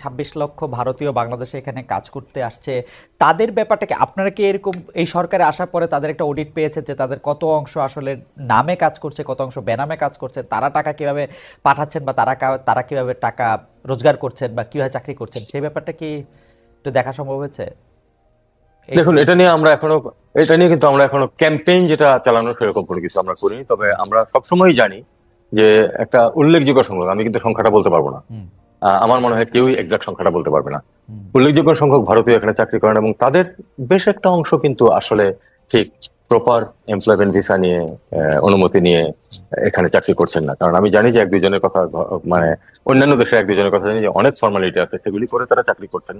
ছাব্বিশ লক্ষ ভারতীয় বাংলাদেশে এখানে কাজ করতে আসছে। তাদের ব্যাপারটাকে আপনারা কি এরকম এই সরকারে আসার পরে তাদের একটা অডিট পেয়েছে যে তাদের কত অংশ আসলে নামে কাজ করছে কত অংশ বেনামে কাজ করছে? তারা টাকা কীভাবে পাঠাচ্ছেন বা তারা তারা কীভাবে টাকা রোজগার করছেন বা কীভাবে চাকরি করছেন? সেই ব্যাপারটা কি একটু দেখা সম্ভব হয়েছে? দেখুন এটা নিয়ে আমরা এখনও এটা নিয়ে কিন্তু আমরা এখনও ক্যাম্পেইন যেটা চালানো সেরকম কোনো কিছু আমরা করিনি। তবে আমরা সবসময় জানি যে একটা উল্লেখযোগ্য সংখ্যক আমি কিন্তু সংখ্যাটা বলতে পারব না। আমার মনে হয় কেউই এক্সাক্ট সংখ্যাটা বলতে পারবে না। উল্লেখযোগ্য সংখ্যক ভারতীয় এখানে চাকরি করেন এবং তাদের বেশ একটা অংশ কিন্তু আসলে ঠিক প্রপার এমপ্লয়মেন্ট ভিসা নিয়ে অনুমতি নিয়ে এখানে চাকরি করছেন না। কারণ আমি জানি যে এক দুজনের কথা মানে অন্যান্য দেশের এক দুজনের কথা জানি যে অনেক ফর্মালিটি আছে সেগুলি করে তারা চাকরি করছেন।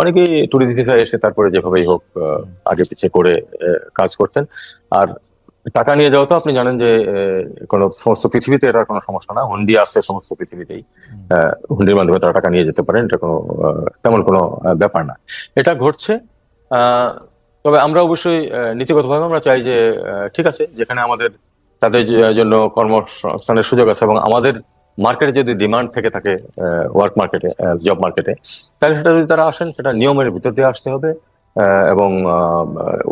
অনেকেই ট্যুরিস্ট ভিসা এসে তারপরে যেভাবেই হোক আগে পিছিয়ে করে কাজ করছেন। আর টাকা নিয়ে যাওয়া তো আপনি জানেন যে কোনো সমস্ত পৃথিবীতে এটার কোনো সমস্যা না। হুন্ডি আছে সমস্ত পৃথিবীতেই। হুন্ডির মাধ্যমে তারা টাকা নিয়ে যেতে পারেন এটা কোনো তেমন কোনো ব্যাপার না। এটা ঘটছে তবে আমরা অবশ্যই নীতিগতভাবে আমরা চাই যে ঠিক আছে যেখানে আমাদের তাদের জন্য কর্মসংস্থানের সুযোগ আছে এবং আমাদের মার্কেটে যদি ডিমান্ড থেকে থাকে ওয়ার্ক মার্কেটে জব মার্কেটে তাহলে সেটা যদি তারা আসেন সেটা নিয়মের ভিতর দিয়ে আসতে হবে আহ, এবং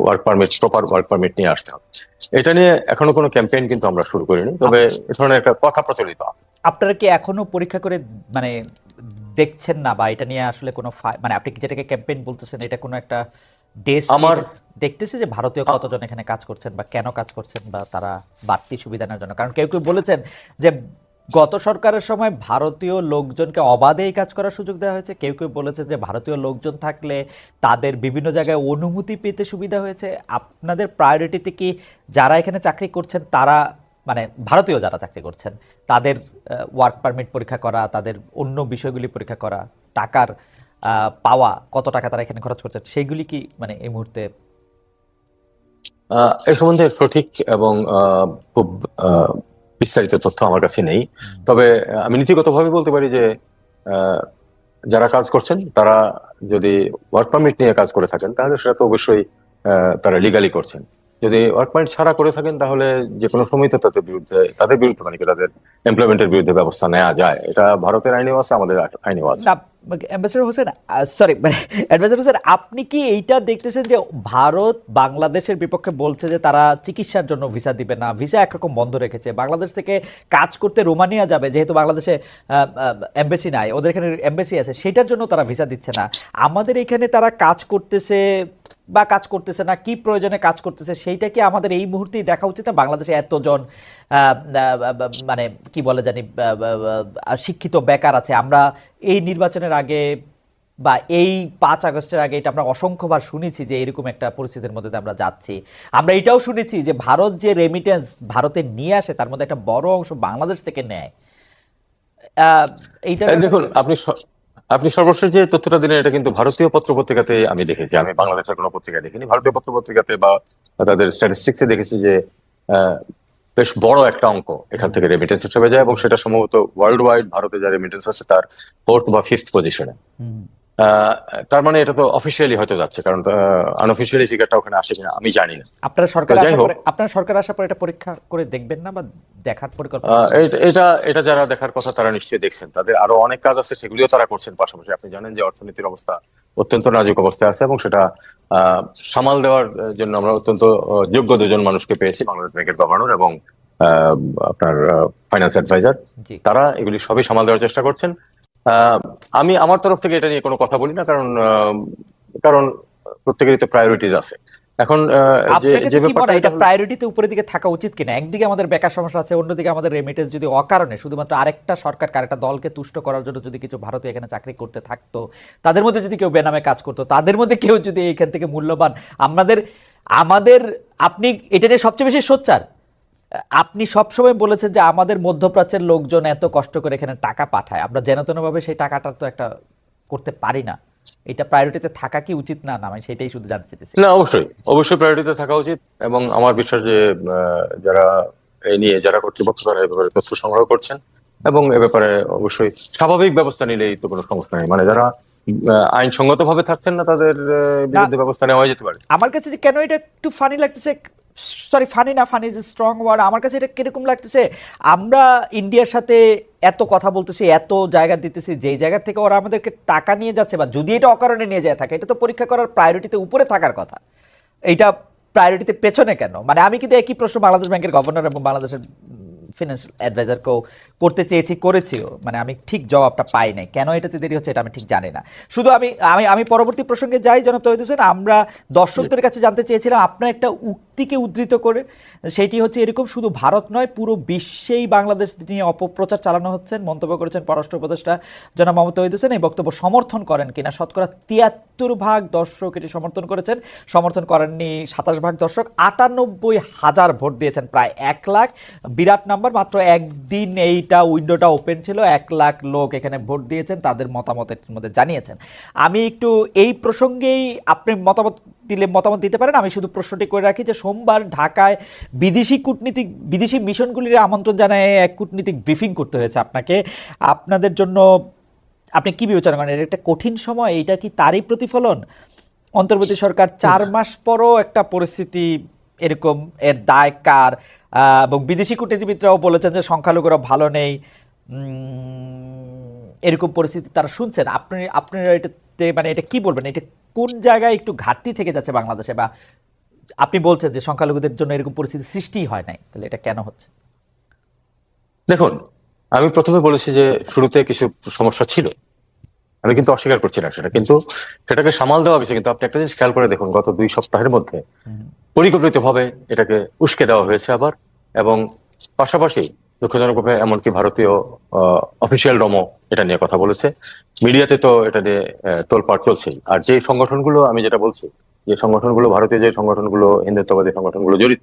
work permit proper work permit নিয়ে আসতে হবে। এটা নিয়ে এখনও কোনো ক্যাম্পেইন কিন্তু আমরা শুরু করিনি তবে এ ধরনের একটা কথা প্রচলিত আছে। আপনারা কি এখনও পরীক্ষা করে মানে দেখছেন না বা এটা নিয়ে আসলে কোনো মানে আপনি কি যেটাকে ক্যাম্পেইন বলতেছেন এটা কোনো একটা দেশ আমার- দেখতেছে যে ভারতীয় কতজন এখানে কাজ করছেন বা কেন কাজ করছেন বা তারা বাড়তি সুবিধা নেওয়ার জন্য? কারণ কেউ কেউ বলেছেন যে গত সরকারের সময় ভারতীয় লোকজনকে অবাধে এই কাজ করার সুযোগ দেওয়া হয়েছে। কেউ কেউ বলেছে যে ভারতীয় লোকজন থাকলে তাদের বিভিন্ন জায়গায় অনুমতি পেতে সুবিধা হয়েছে। আপনাদের প্রায়োরিটিতে কি যারা এখানে চাকরি করছেন, তারা মানে ভারতীয় যারা চাকরি করছেন, তাদের ওয়ার্ক পারমিট পরীক্ষা করা, তাদের অন্য বিষয়গুলি পরীক্ষা করা, টাকার পাওয়া, কত টাকা তারা এখানে খরচ করছেন সেইগুলি কি মানে এই মুহূর্তে এই সম্বন্ধে সঠিক এবং খুব বিস্তারিত তথ্য আমার কাছে নেই। তবে আমি নীতিগতভাবে বলতে পারি যে যারা কাজ করছেন তারা যদি ওয়ার্ক পারমিট নিয়ে কাজ করে থাকেন তাহলে সেটা তো অবশ্যই আহ, তারা লিগালি করছেন। যদি ওয়ার্ক পারমিট ছাড়া করে থাকেন তাহলে যে কোনো সময় তো তাদের বিরুদ্ধে তাদের বিরুদ্ধে মানে কি? তাদের এমপ্লয়মেন্টের বিরুদ্ধে ব্যবস্থা নেওয়া যায়। এটা ভারতের আইনেও আছে আমাদের আইনেও আছে। অ্যাম্বাসেডর হোসেন সরি মানে অ্যাডভাইজার হোসেন আপনি কি এইটা দেখতেছেন যে ভারত বাংলাদেশের বিপক্ষে বলছে যে তারা চিকিৎসার জন্য ভিসা দিবে না? ভিসা একরকম বন্ধ রেখেছে। বাংলাদেশ থেকে কাজ করতে রোমানিয়া যাবে, যেহেতু বাংলাদেশে এমবেসি নাই, ওদের এখানে এমবেসি আছে, সেটার জন্য তারা ভিসা দিচ্ছে না। আমাদের এখানে তারা কাজ করতেছে বা কাজ করতেছে না, কি প্রয়োজনে কাজ করতেছে, সেইটা কি আমাদের এই মুহূর্তেই দেখা উচিত না? বাংলাদেশে এতজন মানে কি বলে জানি শিক্ষিত বেকার আছে। আমরা এই নির্বাচনের আগে বা এই পাঁচ আগস্টের আগে এটা আমরা অসংখ্যবার শুনেছি যে এরকম একটা পরিস্থিতির মধ্যে আমরা যাচ্ছি। আমরা এটাও শুনেছি যে ভারত যে রেমিটেন্স ভারতে নিয়ে আসে, তার মধ্যে একটা বড় অংশ বাংলাদেশ থেকে নেয়। এইটা দেখুন, আপনি আপনি সর্বশেষ যে তথ্যটা দিলেন, এটা কিন্তু ভারতীয় পত্র পত্রিকাতে আমি দেখেছি। আমি বাংলাদেশের কোনো পত্রিকায় দেখিনি। ভারতীয় পত্র পত্রিকাতে বা তাদের স্ট্যাটিস্টিক্সে দেখেছি যে বেশ বড় একটা অঙ্ক এখান থেকে রেমিটেন্স হিসেবে যায় এবং সেটা সম্ভবত ওয়ার্ল্ড ওয়াইড ভারতে যা রেমিটেন্স আছে তার ফোর্থ বা ফিফথ পজিশনে তার মানে এটা তো অফিসিয়ালি হয়তো যাচ্ছে কারণ আনঅফিসিয়ালি ফিগারটা ওখানে আসে কিনা আমি জানি না। আপনারা সরকার আপনারা সরকার আসার পরে এটা পরীক্ষা করে দেখবেন না বা দেখার পরিকল্পনা এটা- এটা যারা দেখার কথা তারা নিশ্চয়ই দেখছেন। তাদের আরও অনেক কাজ আছে সেগুলিও তারা করছেন পাশাপাশি। আপনি জানেন যে অর্থনীতির অবস্থা অত্যন্ত নাজুক অবস্থায় আছে এবং সেটা আহ, সামাল দেওয়ার জন্য আমরা অত্যন্ত যোগ্য দুজন মানুষকে পেয়েছি বাংলাদেশ ব্যাংকের গভর্নর এবং আহ, আপনার ফাইন্যান্স অ্যাডভাইজার তারা এগুলি সবই সামাল দেওয়ার চেষ্টা করছেন। আমি আমার তরফ থেকে এটা নিয়ে কোনো কথা বলি না কারণ কারণ প্রত্যেকেরই তো প্রায়োরিটিজ আছে। এখন যে ব্যাপারটা এটা প্রায়োরিটিতে উপরের দিকে থাকা উচিত কিনা? একদিকে আমাদের বেকার সমস্যা আছে অন্যদিকে আমাদের রেমিটেন্স যদি অকারণে শুধুমাত্র আরেকটা সরকার আরেকটা দলকে তুষ্ট করার জন্য যদি কিছু ভারতীয় এখানে চাকরি করতে থাকতো তাদের মধ্যে যদি কেউ বেনামে কাজ করতো তাদের মধ্যে কেউ যদি এখান থেকে মূল্যবান আমাদের আমাদের আপনি এটা নিয়ে সবচেয়ে বেশি সোচ্চার। আপনি সবসময় বলেছেন যে আমাদের মধ্যপ্রাচ্যের লোকজন এত কষ্ট করে এখানে টাকা পাঠায়। আমরা যেন তেনভাবে সেই টাকাটা তো একটা করতে পারি না। এটা প্রায়োরিটিতে থাকা কি উচিত? না না আমি সেটাই শুধু জানতে চাইছি না অবশ্যই। অবশ্যই প্রায়োরিটিতে থাকা উচিত এবং আমার বিশ্বাস যে যারা এ নিয়ে যারা কর্তৃপক্ষ তারা এ ব্যাপারে তথ্য সংগ্রহ করছেন এবং এ ব্যাপারে অবশ্যই স্বাভাবিক ব্যবস্থা নিলেই তো কোনো সমস্যা নেই। মানে যারা আইনসঙ্গত ভাবে থাকছেন না তাদের বিরুদ্ধে ব্যবস্থা নেওয়া যেতে পারে। আমার কাছে যে কেন এটা একটু ফানি লাগতেছে সরি ফানি না ফানি ইজ স্ট্রং ওয়ার্ড আমার কাছে এটা কীরকম লাগতেছে? আমরা ইন্ডিয়ার সাথে এত কথা বলতেছি, এত জায়গা দিতেছি যেই জায়গা থেকে ওরা আমাদেরকে টাকা নিয়ে যাচ্ছে বা যদি এটা অকারণে নিয়ে যায় থাকে, এটা তো পরীক্ষা করার প্রায়োরিটিতে উপরে থাকার কথা। এইটা প্রায়োরিটিতে পেছনে কেন? মানে আমি কিন্তু একই প্রশ্ন বাংলাদেশ ব্যাংকের গভর্নর এবং বাংলাদেশের ফিনান্সিয়াল অ্যাডভাইজারকেও করতে চেয়েছি, করেছিও। মানে আমি ঠিক জবাবটা পাই নাই। কেন এটাতে দেরি হচ্ছে এটা আমি ঠিক জানি না। শুধু আমি আমি আমি পরবর্তী প্রসঙ্গে যাই, জনাব হোসেন, আমরা দর্শকদের কাছে জানতে চেয়েছিলাম, আপনার একটা উক্তিকে উদ্ধৃত করে, সেটি হচ্ছে এরকম শুধু ভারত নয়, পুরো বিশ্বেই বাংলাদেশ নিয়ে অপপ্রচার চালানো হচ্ছেন, মন্তব্য করেছেন পররাষ্ট্র উপদেষ্টা জনাব তহিদ হোসেন। এই বক্তব্য সমর্থন করেন কিনা শতকরা তিয়াত্তর ভাগ দর্শক এটি সমর্থন করেছেন। সমর্থন করেননি সাতাশ ভাগ দর্শক, আটানব্বই হাজার ভোট দিয়েছেন প্রায় এক লাখ। বিরাট নাম্বার, মাত্র একদিন এইটা উইন্ডোটা ওপেন ছিল, এক লাখ লোক এখানে ভোট দিয়েছেন, তাদের মতামতের মধ্যে জানিয়েছেন। আমি একটু এই প্রসঙ্গেই আপনি মতামত দিলে মতামত দিতে পারেন। আমি শুধু প্রশ্নটি করে রাখি যে সোমবার ঢাকায় বিদেশি কূটনীতিক বিদেশি মিশনগুলির আমন্ত্রণ জানায় এক কূটনীতিক ব্রিফিং করতে হয়েছে আপনাকে। আপনাদের জন্য আপনি কি বিবেচনা করেন? এটা একটা কঠিন সময় এটা কি তারই প্রতিফলন? অন্তর্বর্তী সরকার চার মাস পরও একটা পরিস্থিতি এরকম এর দায় কার? এবং বিদেশি কূটনীতিবিদরাও বলেছেন যে সংখ্যালঘুরা ভালো নেই। এরকম পরিস্থিতি তারা শুনছেন। আপনি আপনারা এটাতে মানে এটা কি বলবেন? এটা কোন জায়গায় একটু ঘাটতি থেকে যাচ্ছে বাংলাদেশে? বা আপনি বলছেন যে সংখ্যালঘুদের জন্য এরকম পরিস্থিতি সৃষ্টি হয় নাই। তাহলে এটা কেন হচ্ছে? দেখুন আমি প্রথমে বলেছি যে শুরুতে কিছু সমস্যা ছিল। আমি কিন্তু অস্বীকার করছি না সেটা। কিন্তু সেটাকে সামাল দেওয়া হয়েছে। কিন্তু আপনি একটা জিনিস খেয়াল করে দেখুন গত দুই সপ্তাহের মধ্যে পরিকল্পিতভাবে এটাকে উস্কে দেওয়া হয়েছে আবার। এবং পাশাপাশি দুঃখজনকভাবে এমনকি ভারতীয় অফিসিয়াল ডমো এটা নিয়ে কথা বলেছে। মিডিয়াতে তো এটা নিয়ে আহ, তোলপাড় চলছেই। আর যে সংগঠনগুলো আমি যেটা বলছি যে সংগঠনগুলো ভারতীয় যে সংগঠনগুলো হিন্দুত্ববাদী সংগঠনগুলো জড়িত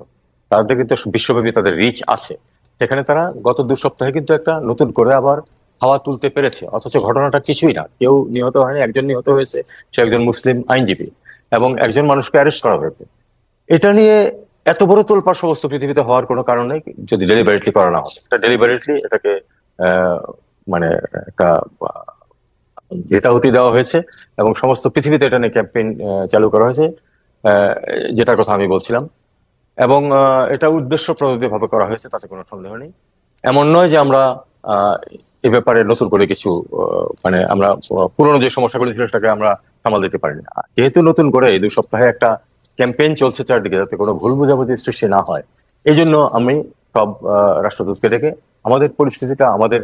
তাদের কিন্তু বিশ্বব্যাপী তাদের রিচ আছে। সেখানে তারা গত দু সপ্তাহে কিন্তু একটা নতুন করে আবার হাওয়া তুলতে পেরেছে। অথচ ঘটনাটা কিছুই না। কেউ নিহত হয়নি একজন নিহত হয়েছে সে একজন মুসলিম আইনজীবী এবং একজন মানুষকে অ্যারেস্ট করা হয়েছে। এটা নিয়ে এত বড় তোলপাড় সমস্ত পৃথিবীতে হওয়ার কোনো কারণ নেই যদি ডেলিভারেটলি করা না হয় ডেলিভারেটলি এটাকে মানে একটা আহ, জেতাহুতি দেওয়া হয়েছে এবং সমস্ত পৃথিবীতে এটা নিয়ে ক্যাম্পেইন চালু করা হয়েছে যেটার কথা আমি বলছিলাম। এবং এটা উদ্দেশ্য ভাবে করা হয়েছে তাতে কোনো সন্দেহ নেই। এমন নয় যে আমরা এ ব্যাপারে নতুন করে কিছু মানে আমরা পুরনো যে সমস্যাগুলো ছিল সেটাকে আমরা সামাল দিতে পারিনি। যেহেতু নতুন করে এই দুই সপ্তাহে একটা ক্যাম্পেইন চলছে চারদিকে যাতে কোনো ভুল বোঝাবুঝি সৃষ্টি না হয়। এই জন্য আমি সব রাষ্ট্রদূতকে ডেকে আমাদের পরিস্থিতিটা আমাদের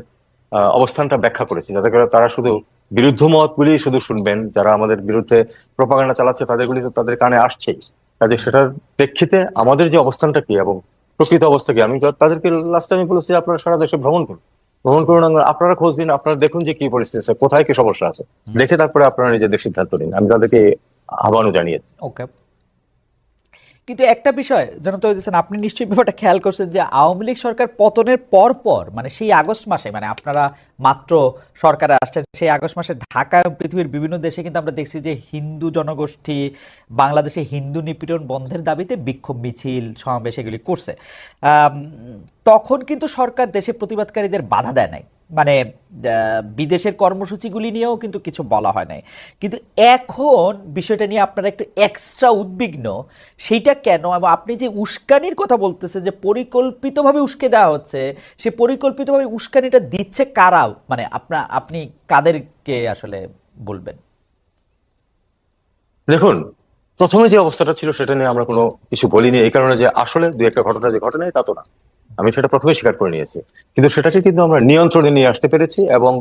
অবস্থানটা ব্যাখ্যা করেছি। যাতে করে তারা শুধু বিরুদ্ধ মতগুলি শুধু শুনবেন যারা আমাদের বিরুদ্ধে প্রপাগান্ডা চালাচ্ছে তাদেরগুলি তো তাদের কানে আসছেই। কাজে সেটার প্রেক্ষিতে আমাদের যে অবস্থানটা কি এবং প্রকৃত অবস্থা কি আমি তাদেরকে লাস্ট আমি বলেছি আপনারা সারা দেশে ভ্রমণ করুন। ভ্রমণ করুন আপনারা খোঁজ দিন আপনারা দেখুন যে কি পরিস্থিতি আছে কোথায় কি সমস্যা আছে। দেখে তারপরে আপনারা নিজেদের সিদ্ধান্ত নিন। আমি তাদেরকে আহ্বানও জানিয়েছি। ওকে কিন্তু একটা বিষয় যেন তো দিয়েছেন আপনি নিশ্চয়ই ব্যাপারটা খেয়াল করছেন যে আওয়ামী লীগ সরকার পতনের পর পর মানে সেই আগস্ট মাসে মানে আপনারা মাত্র সরকারে আসছেন, সেই আগস্ট মাসে ঢাকা এবং পৃথিবীর বিভিন্ন দেশে কিন্তু আমরা দেখছি যে হিন্দু জনগোষ্ঠী, বাংলাদেশে হিন্দু নিপীড়ন বন্ধের দাবিতে বিক্ষোভ মিছিল, সমাবেশ এগুলি করছে। তখন কিন্তু সরকার দেশে প্রতিবাদকারীদের বাধা দেয় নাই। মানে বিদেশের কর্মসূচিগুলি নিয়েও কিন্তু কিছু বলা হয় নাই। কিন্তু এখন বিষয়টা নিয়ে আপনারা একটু এক্সট্রা উদ্বিগ্ন, সেইটা কেন? এবং আপনি যে উস্কানির কথা বলতেছেন যে পরিকল্পিতভাবে উস্কে দেওয়া হচ্ছে, সে পরিকল্পিতভাবে উস্কানিটা দিচ্ছে কারা? মানে আপনা, আপনি কাদেরকে আসলে বলবেন? দেখুন, প্রথমে যে অবস্থাটা ছিল সেটা নিয়ে আমরা কোনো কিছু বলিনি, এই কারণে যে আসলে দু একটা ঘটনা যে ঘটনায় তা তো না। আমি সেটা প্রথমে স্বীকার করে নিয়েছি। কিন্তু সেটাকে কিন্তু আমরা নিয়ন্ত্রণে নিয়ে আসতে পেরেছি এবং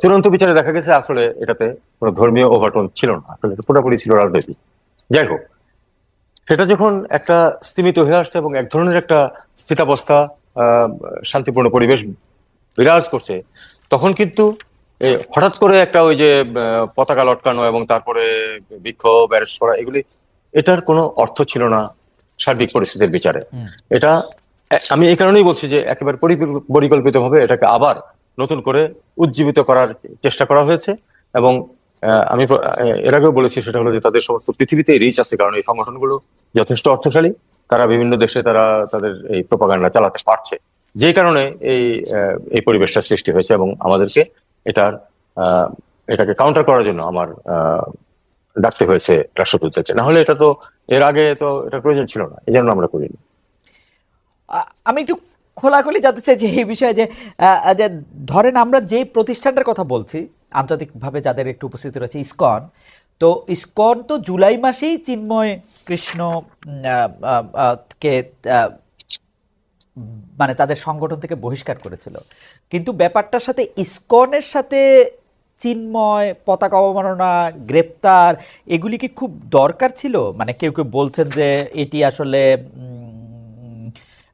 চূড়ান্ত বিচারে দেখা গেছে আসলে এটাতে কোনো ধর্মীয় ওভারটোন ছিল না। আসলে এটা পুরোপুরি ছিল রাজনীতি যাই হোক সেটা যখন একটা স্তিমিত হয়ে আসছে এবং এক ধরনের একটা স্থিতাবস্থা শান্তিপূর্ণ পরিবেশ বিরাজ করছে তখন কিন্তু হঠাৎ করে একটা ওই যে পতাকা লটকানো এবং তারপরে বিক্ষোভ অ্যারেস্ট করা এগুলি এটার কোনো অর্থ ছিল না সার্বিক পরিস্থিতির বিচারে। এটা আমি এই কারণেই বলছি যে একেবারে পরিকল্পিত ভাবে এটাকে আবার নতুন করে উজ্জীবিত করার চেষ্টা করা হয়েছে এবং আমি এর আগেও বলেছি সেটা হলো যে তাদের সমস্ত পৃথিবীতে রিচ আছে কারণ এই সংগঠনগুলো যথেষ্ট অর্থশালী। তারা বিভিন্ন দেশে তারা তাদের এই প্রপাগান্ডা চালাতে পারছে। যে কারণে এই এই পরিবেশটা সৃষ্টি হয়েছে এবং আমাদেরকে এটার এটাকে কাউন্টার করার জন্য আমার ডাকতে হয়েছে রাষ্ট্রদূতদেরকে। না হলে এটা তো, এর আগে তো এটা প্রয়োজন ছিল না, এই জন্য আমরা করিনি। আমি একটু খোলাখুলি জানতে চাই যে এই বিষয়ে যে যে ধরেন আমরা যে প্রতিষ্ঠানটার কথা বলছি, আন্তর্জাতিকভাবে যাদের একটু উপস্থিতি রয়েছে, ইসকন, তো ইসকন তো জুলাই মাসেই চিন্ময় কৃষ্ণ কে মানে তাদের সংগঠন থেকে বহিষ্কার করেছিল। কিন্তু ব্যাপারটার সাথে ইসকনের সাথে চিন্ময়, পতাকা অবমাননা, গ্রেপ্তার, এগুলি কি খুব দরকার ছিল? মানে কেউ কেউ বলছেন যে এটি আসলে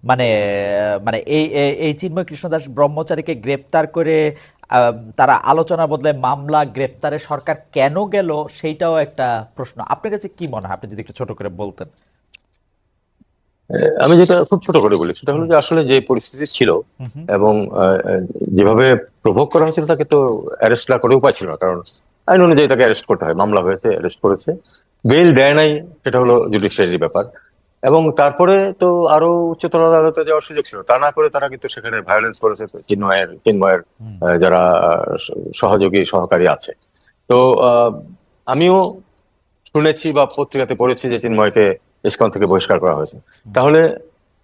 মানে মানে এই এই- চিন্ময় কৃষ্ণদাস ব্রহ্মচারীকে গ্রেপ্তার করে তারা আলোচনা বদলে মামলা গ্রেপ্তারে সরকার কেন গেল সেইটাও একটা প্রশ্ন। আপনার কাছে কি মনে হয়? আপনি যদি একটু ছোট করে বলতেন। আমি যেটা খুব ছোট করে বলি সেটা হলো যে আসলে যে পরিস্থিতি ছিল। এবং যেভাবে প্রভোগ করা হয়েছিল তাকে তো অ্যারেস্ট না করে উপায় ছিল না কারণ আইন অনুযায়ী তাকে অ্যারেস্ট করতে হয় মামলা হয়েছে অ্যারেস্ট করেছে। বেল দেয় নাই সেটা হলো জুডিশিয়ারির ব্যাপার। এবং তারপরে তো আরও উচ্চতর আদালতে যাওয়ার সুযোগ ছিল। তা না করে তারা কিন্তু সেখানে ভায়োলেন্স করেছে চিন্ময়ের চিন্ময়ের যারা সহযোগী সহকারী আছে। তো আহ, আমিও শুনেছি বা পত্রিকাতে পড়েছি যে চিন্ময়কে ইসকন থেকে বহিষ্কার করা হয়েছে। তাহলে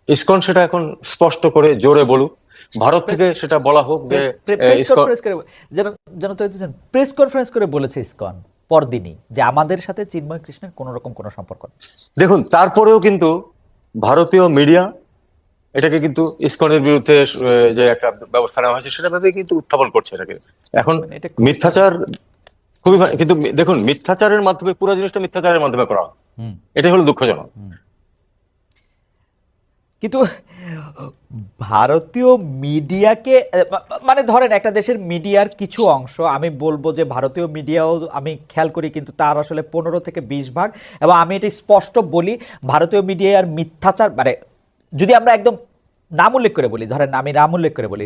ইসকন সেটা এখন স্পষ্ট করে জোরে বলুক। ভারত থেকে সেটা বলা হোক যে প্রেস কনফারেন্স করে যেন প্রেস কনফারেন্স করে বলেছে ইসকন। পরদিনই যে আমাদের সাথে চিন্ময় কৃষ্ণের কোনো রকম কোনো সম্পর্ক নেই। দেখুন তারপরেও কিন্তু ভারতীয় মিডিয়া এটাকে কিন্তু ইস্কনের বিরুদ্ধে যে একটা ব্যবস্থা নেওয়া হয়েছে সেটা ভাবেই কিন্তু উত্থাপন করছে এটাকে। এখন মানে এটা মিথ্যাচার খুবই কিন্তু দেখুন মিথ্যাচারের মাধ্যমে পুরো জিনিসটা মিথ্যাচারের মাধ্যমে করা হচ্ছে। এটাই হলো দুঃখজনক। কিন্তু ভারতীয় মিডিয়াকে মানে ধরেন একটা দেশের মিডিয়ার কিছু অংশ, আমি বলব যে ভারতীয় মিডিয়াও আমি খেয়াল করি কিন্তু তার আসলে পনেরো থেকে বিশ ভাগ, এবং আমি এটা স্পষ্ট বলি, ভারতীয় মিডিয়ার মিথ্যাচার মানে যদি আমরা একদম নাম উল্লেখ করে বলি, ধরেন আমি নাম উল্লেখ করে বলি